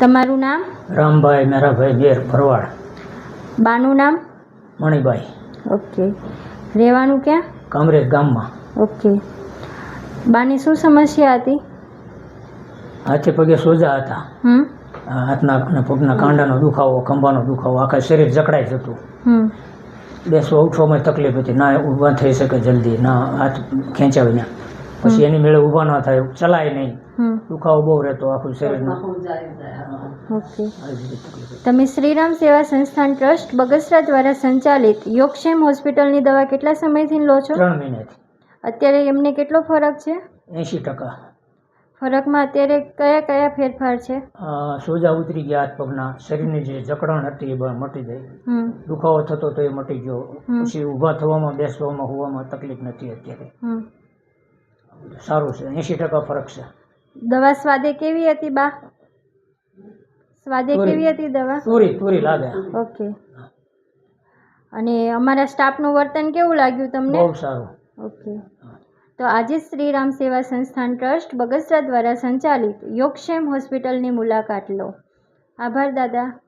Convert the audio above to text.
તમારું નામ? રામભાઈ મેરાભાઈ બેર ભરવાડ. બાનું નામ? મણિભાઈ. ઓકે. રહેવાનું ક્યાં? કામરેજ ગામમાં. ઓકે. બાની શું સમસ્યા હતી? હાથે પગે સોજા હતા. હાથના અને પગના કાંડાનો દુખાવો ખંભાનો દુખાવો આખા શરીર જકડાઈ જતું. બેસવા ઉઠવામાં તકલીફ હતી. ના ઊભા થઈ શકે જલ્દી. ના હાથ ખેંચાવીને. પછી એની મેળે ઊભા ન થાય ચલાય નહીં. દુખાવો બહુ રહેતો આખું શરીરમાં. તમે શ્રીરામ સેવા સંસ્થાન ટ્રસ્ટ બગસરા દ્વારા સંચાલિત યોગક્ષેમ હોસ્પિટલની દવા કેટલા સમયથી લો છો? ત્રણ મહિનાથી. અત્યારે એમને કેટલો ફરક છે? એંશી ટકા. ફરકમાં અત્યારે કયા કયા ફેરફાર છે? સોજા ઉતરી ગયા હાથ પગના. શરીરની જે જકડણ હતી એ બ- મટી ગઈ. દુખાવો થતો તો એ મટી ગયો. પછી ઊભા થવામાં બેસવામાં હોવામાં તકલીફ નથી અત્યારે. સારું છે. એંશી ટકા ફરક છે. દવા સ્વાદે કેવી હતી બા? સ્વાદે કેવી હતી દવા? પૂરી પૂરી લાગે. ઓકે. અને અમારા સ્ટાફનું વર્તન કેવું લાગ્યું તમને? બહુ સારું. ઓકે. તો આજે શ્રીરામ સેવા સંસ્થાન ટ્રસ્ટ બગસરા દ્વારા સંચાલિત યોગક્ષેમ હોસ્પિટલની મુલાકાત લો. આભાર દાદા.